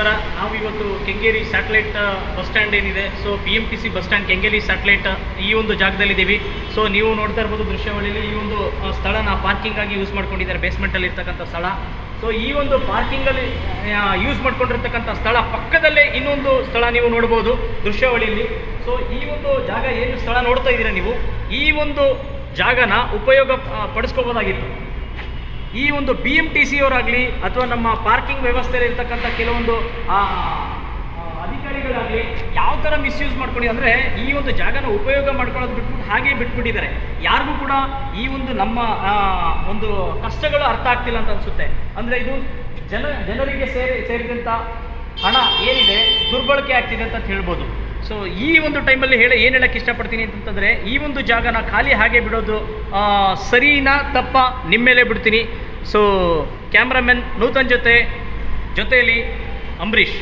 ನಮಸ್ಕಾರ ನಾವು ಇವತ್ತು ಕೆಂಗೇರಿ ಸ್ಯಾಟಲೈಟ್ ಬಸ್ ಸ್ಟ್ಯಾಂಡ್ ಏನಿದೆ so B M T C bus stand Kengeri satellite ಈ ಒಂದು ಜಾಗದಲ್ಲಿದ್ದೀವಿ. ಸೊ ನೀವು ನೋಡ್ತಾ ಇರ್ಬೋದು ದೃಶ್ಯಾವಳಿಯಲ್ಲಿ ಈ ಒಂದು ಸ್ಥಳನ ಪಾರ್ಕಿಂಗ್ ಆಗಿ ಯೂಸ್ ಮಾಡ್ಕೊಂಡಿದ್ದಾರೆ ಬೇಸ್ಮೆಂಟಲ್ಲಿ ಇರ್ತಕ್ಕಂಥ ಸ್ಥಳ. ಸೊ ಈ ಒಂದು ಪಾರ್ಕಿಂಗಲ್ಲಿ ಯೂಸ್ ಮಾಡ್ಕೊಂಡಿರ್ತಕ್ಕಂಥ ಸ್ಥಳ ಪಕ್ಕದಲ್ಲೇ ಇನ್ನೊಂದು ಸ್ಥಳ ನೀವು ನೋಡ್ಬೋದು ದೃಶ್ಯಾವಳಿಯಲ್ಲಿ. ಸೊ ಈ ಒಂದು ಜಾಗ ಏನು ಸ್ಥಳ ನೋಡ್ತಾ ಇದ್ದೀರಾ ನೀವು? ಈ ಒಂದು ಜಾಗನ ಉಪಯೋಗ ಪಡಿಸ್ಕೋಬೋದಾಗಿತ್ತು. ಈ ಒಂದು ಬಿ ಎಂ ಟಿ ಸಿ ಅವರಾಗಲಿ ಅಥವಾ ನಮ್ಮ ಪಾರ್ಕಿಂಗ್ ವ್ಯವಸ್ಥೆಯಲ್ಲಿ ಇರ್ತಕ್ಕಂಥ ಕೆಲವೊಂದು ಅಧಿಕಾರಿಗಳಾಗಲಿ ಯಾವ ಥರ ಮಿಸ್ಯೂಸ್ ಮಾಡ್ಕೊಂಡು ಅಂದರೆ ಈ ಒಂದು ಜಾಗನ ಉಪಯೋಗ ಮಾಡ್ಕೊಳ್ಳೋದು ಬಿಟ್ಬಿಟ್ಟು ಹಾಗೆ ಬಿಟ್ಬಿಟ್ಟಿದ್ದಾರೆ. ಯಾರಿಗೂ ಕೂಡ ಈ ಒಂದು ನಮ್ಮ ಒಂದು ಕಷ್ಟಗಳು ಅರ್ಥ ಆಗ್ತಿಲ್ಲ ಅಂತ ಅನಿಸುತ್ತೆ. ಅಂದರೆ ಇದು ಜನ, ಜನರಿಗೆ ಸೇರಿ ಸೇರಿದಂಥ ಹಣ ಏನಿದೆ ದುರ್ಬಳಕೆ ಆಗ್ತಿದೆ ಅಂತ ಹೇಳ್ಬೋದು. ಸೊ ಈ ಒಂದು ಟೈಮಲ್ಲಿ ಹೇಳಿ ಏನು ಹೇಳಕ್ಕೆ ಇಷ್ಟಪಡ್ತೀನಿ ಅಂತಂದರೆ, ಈ ಒಂದು ಜಾಗನ ಖಾಲಿ ಹಾಗೆ ಬಿಡೋದು ಸರಿನಾ ತಪ್ಪ ನಿಮ್ಮ ಮೇಲೆ ಬಿಡ್ತೀನಿ. ಸೊ ಕ್ಯಾಮ್ರಾಮನ್ ನೂತನ್ ಜೊತೆ, ಜೊತೆಯಲ್ಲಿ ಅಂಬರೀಷ್.